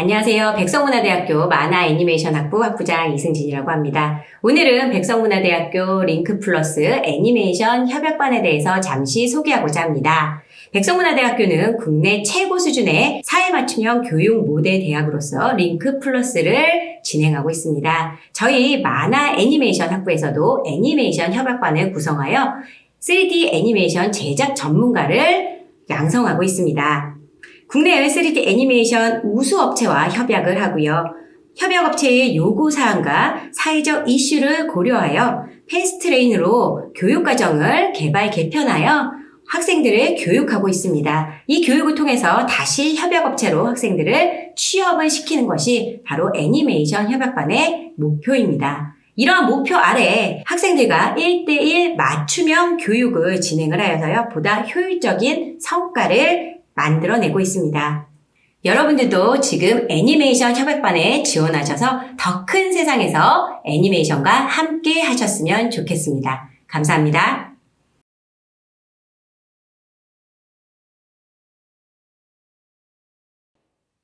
안녕하세요. 백성문화대학교 만화 애니메이션 학부 학부장 이승진이라고 합니다. 오늘은 백성문화대학교 링크 플러스 애니메이션 협약반에 대해서 잠시 소개하고자 합니다. 백성문화대학교는 국내 최고 수준의 사회 맞춤형 교육 모델 대학으로서 링크 플러스를 진행하고 있습니다. 저희 만화 애니메이션 학부에서도 애니메이션 협약반을 구성하여 3D 애니메이션 제작 전문가를 양성하고 있습니다. 국내외 3D 애니메이션 우수 업체와 협약을 하고요. 협약 업체의 요구 사항과 사회적 이슈를 고려하여 패스트트레인으로 교육 과정을 개발 개편하여 학생들을 교육하고 있습니다. 이 교육을 통해서 다시 협약 업체로 학생들을 취업을 시키는 것이 바로 애니메이션 협약반의 목표입니다. 이러한 목표 아래 학생들과 1대1 맞춤형 교육을 진행을 하여서요, 보다 효율적인 성과를 만들어내고 있습니다. 여러분들도 지금 애니메이션 협약반에 지원하셔서 더 큰 세상에서 애니메이션과 함께 하셨으면 좋겠습니다. 감사합니다.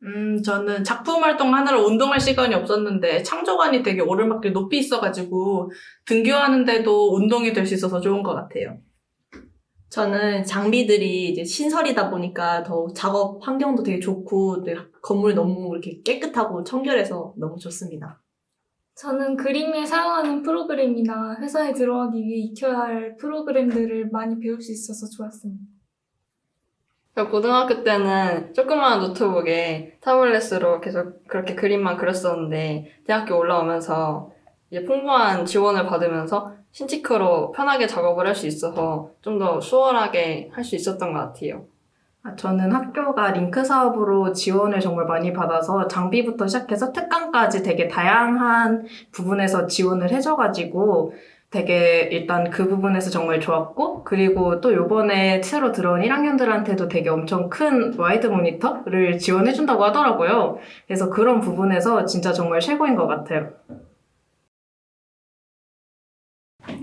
음, 저는 작품 활동하느라 운동할 시간이 없었는데 창조관이 되게 오르막길 높이 있어가지고 등교하는데도 운동이 될 수 있어서 좋은 것 같아요. 저는 장비들이 이제 신설이다 보니까 더 작업 환경도 되게 좋고 네, 건물이 너무 이렇게 깨끗하고 청결해서 너무 좋습니다. 저는 그림에 사용하는 프로그램이나 회사에 들어가기 위해 익혀야 할 프로그램들을 많이 배울 수 있어서 좋았습니다. 저 고등학교 때는 조그마한 노트북에 타블렛으로 계속 그렇게 그림만 그렸었는데 대학교 올라오면서 이제 풍부한 지원을 받으면서 신치크로 편하게 작업을 할 수 있어서 좀 더 수월하게 할 수 있었던 것 같아요. 아, 저는 학교가 링크 사업으로 지원을 정말 많이 받아서 장비부터 시작해서 특강까지 되게 다양한 부분에서 지원을 해줘가지고 되게 일단 그 부분에서 정말 좋았고 그리고 또 요번에 새로 들어온 1학년들한테도 되게 엄청 큰 와이드 모니터를 지원해준다고 하더라고요. 그래서 그런 부분에서 진짜 정말 최고인 것 같아요.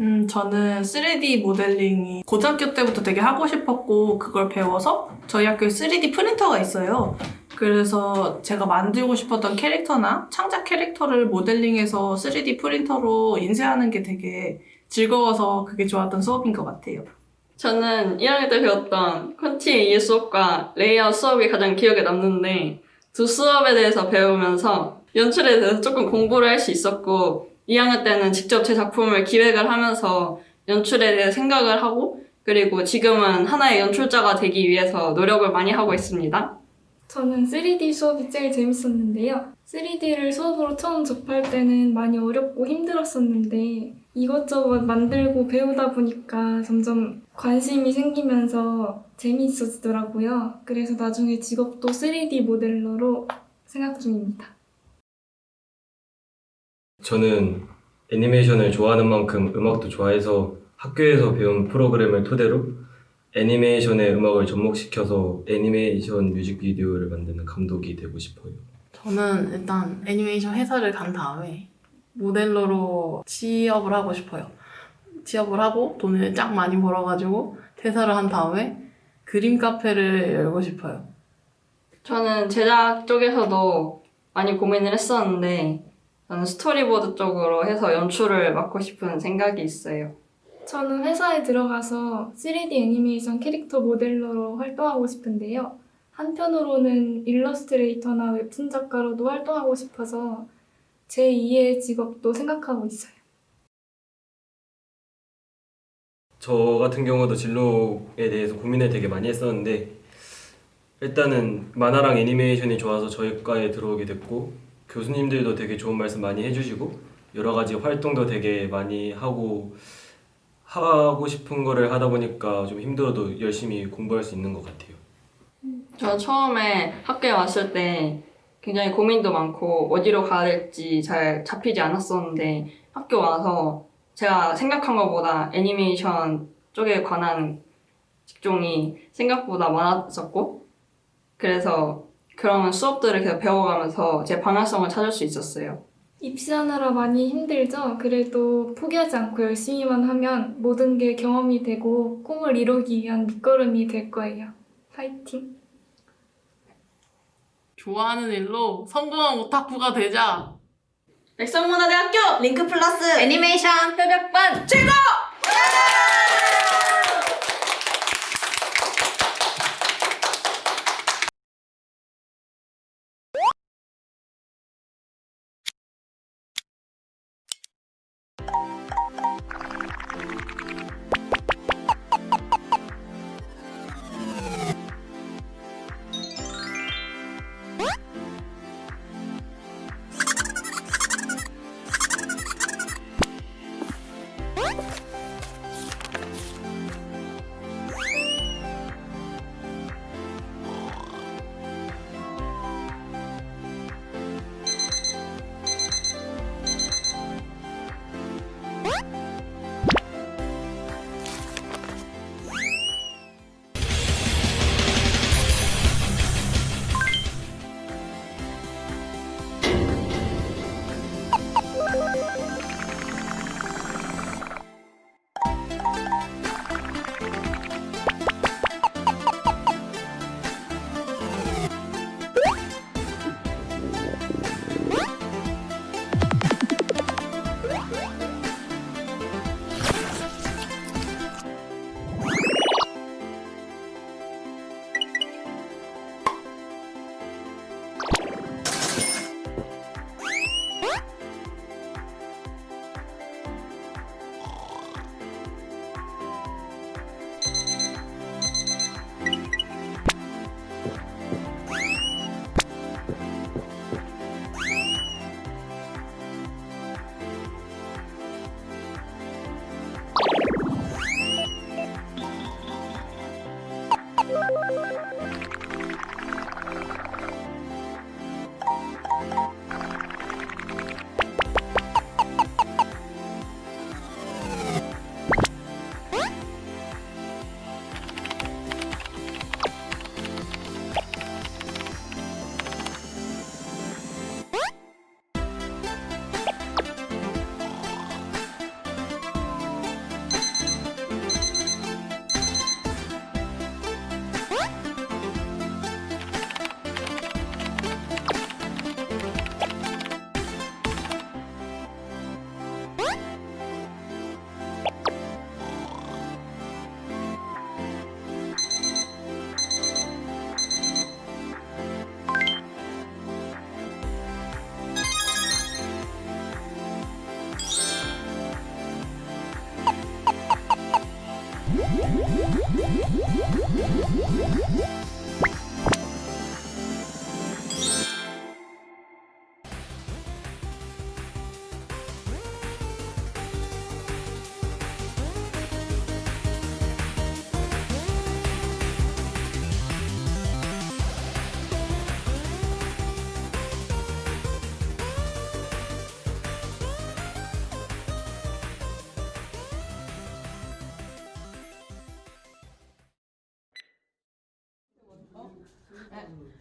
음, 저는 3D 모델링이 고등학교 때부터 되게 하고 싶었고 그걸 배워서 저희 학교에 3D 프린터가 있어요. 그래서 제가 만들고 싶었던 캐릭터나 창작 캐릭터를 모델링해서 3D 프린터로 인쇄하는 게 되게 즐거워서 그게 좋았던 수업인 것 같아요. 저는 1학년 때 배웠던 콘티 2 수업과 레이아웃 수업이 가장 기억에 남는데 두 수업에 대해서 배우면서 연출에 대해서 조금 공부를 할 수 있었고 2학년 때는 직접 제 작품을 기획을 하면서 연출에 대해 생각을 하고 그리고 지금은 하나의 연출자가 되기 위해서 노력을 많이 하고 있습니다. 저는 3D 수업이 제일 재밌었는데요. 3D를 수업으로 처음 접할 때는 많이 어렵고 힘들었었는데 이것저것 만들고 배우다 보니까 점점 관심이 생기면서 재미있어지더라고요. 그래서 나중에 직업도 3D 모델러로 생각 중입니다. 저는 애니메이션을 좋아하는 만큼 음악도 좋아해서 학교에서 배운 프로그램을 토대로 애니메이션의 음악을 접목시켜서 애니메이션 뮤직비디오를 만드는 감독이 되고 싶어요. 저는 일단 애니메이션 회사를 간 다음에 모델러로 취업을 하고 싶어요. 취업을 하고 돈을 쫙 많이 벌어가지고 퇴사를 한 다음에 그림 카페를 열고 싶어요. 저는 제작 쪽에서도 많이 고민을 했었는데 저는 스토리보드 쪽으로 해서 연출을 맡고 싶은 생각이 있어요. 저는 회사에 들어가서 3D 애니메이션 캐릭터 모델러로 활동하고 싶은데요. 한편으로는 일러스트레이터나 웹툰 작가로도 활동하고 싶어서 제 2의 직업도 생각하고 있어요. 저 같은 경우도 진로에 대해서 고민을 되게 많이 했었는데 일단은 만화랑 애니메이션이 좋아서 저희 과에 들어오게 됐고 교수님들도 되게 좋은 말씀 많이 해주시고 여러 가지 활동도 되게 많이 하고 하고 싶은 거를 하다 보니까 좀 힘들어도 열심히 공부할 수 있는 것 같아요. 저 처음에 학교에 왔을 때 굉장히 고민도 많고 어디로 가야 될지 잘 잡히지 않았었는데 학교 와서 제가 생각한 것보다 애니메이션 쪽에 관한 직종이 생각보다 많았었고 그래서 그런 수업들을 계속 배워가면서 제 방향성을 찾을 수 있었어요. 입시하느라 많이 힘들죠? 그래도 포기하지 않고 열심히만 하면 모든 게 경험이 되고 꿈을 이루기 위한 밑거름이 될 거예요. 파이팅! 좋아하는 일로 성공한 오타쿠가 되자. 백성문화대학교 링크 플러스 애니메이션 협약반 최고!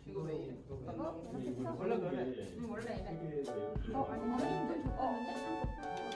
이거 왜 이래? 이거? 원래 그래. 원래 이래. 어, 아니, 어, 아니, 어, 아니,